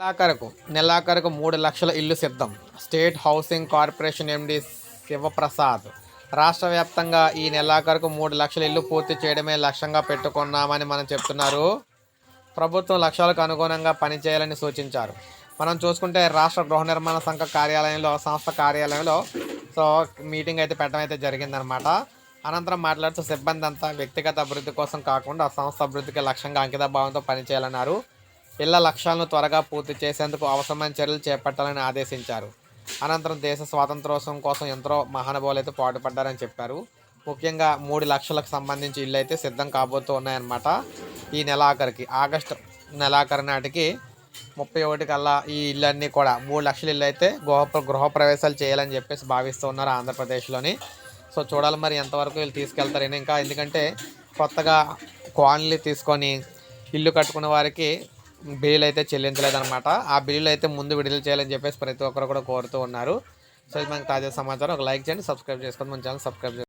నెలాఖరుకు నెలాఖరుకు మూడు లక్షల ఇల్లు సిద్ధం. State housing corporation MD Sivaprasad రాష్ట్ర వ్యాప్తంగా ఈ నెలాఖరుకు మూడు లక్షల ఇల్లు పూర్తి చేయడమే లక్ష్యంగా పెట్టుకున్నామని మనం చెప్తున్నారు. ప్రభుత్వం లక్ష్యాలకు అనుగుణంగా పనిచేయాలని సూచించారు. మనం చూసుకుంటే రాష్ట్ర గృహ నిర్మాణ సంఘ కార్యాలయంలో సంస్థ కార్యాలయంలో సో మీటింగ్ అయితే పెట్టడం అయితే జరిగిందనమాట అనంతరం మాట్లాడుతూ సిబ్బంది అంతా వ్యక్తిగత అభివృద్ధి కోసం కాకుండా సంస్థ అభివృద్ధికి లక్ష్యంగా అంకిత భావంతో పనిచేయాలన్నారు. ఇళ్ళ లక్ష్యాలను త్వరగా పూర్తి చేసేందుకు అవసరమైన చర్యలు చేపట్టాలని ఆదేశించారు. అనంతరం దేశ స్వాతంత్రోత్సవం కోసం ఎంతో మహానుభావులు అయితే పాటుపడ్డారని చెప్పారు. ముఖ్యంగా మూడు లక్షలకు సంబంధించి ఇల్లు అయితే సిద్ధం కాబోతూ ఉన్నాయన్నమాట ఈ నెలాఖరికి. ఆగస్టు నెలాఖరు నాటికి ముప్పై ఒకటి కల్లా ఈ ఇళ్ళన్నీ కూడా మూడు లక్షల ఇల్లు అయితే గృహ గృహప్రవేశాలు చేయాలని చెప్పేసి భావిస్తూ ఉన్నారు ఆంధ్రప్రదేశ్లోని. సో చూడాలి మరి ఎంతవరకు వీళ్ళు తీసుకెళ్తారు ఇంకా ఎందుకంటే కొత్తగా కాలనీలు తీసుకొని ఇల్లు కట్టుకున్న వారికి బిల్లు అయితే చెల్లించలేదన్నమాట. ఆ బిల్లులు అయితే ముందు విడుదల చేయాలని చెప్పేసి ప్రతి ఒక్కరు కూడా కోరుతూ ఉన్నారు. సో ఇది మనకు తాజా సమాచారం. ఒక లైక్ చేయండి సబ్స్క్రైబ్ చేసుకోండి. మన ఛానల్ సబ్స్క్రైబ్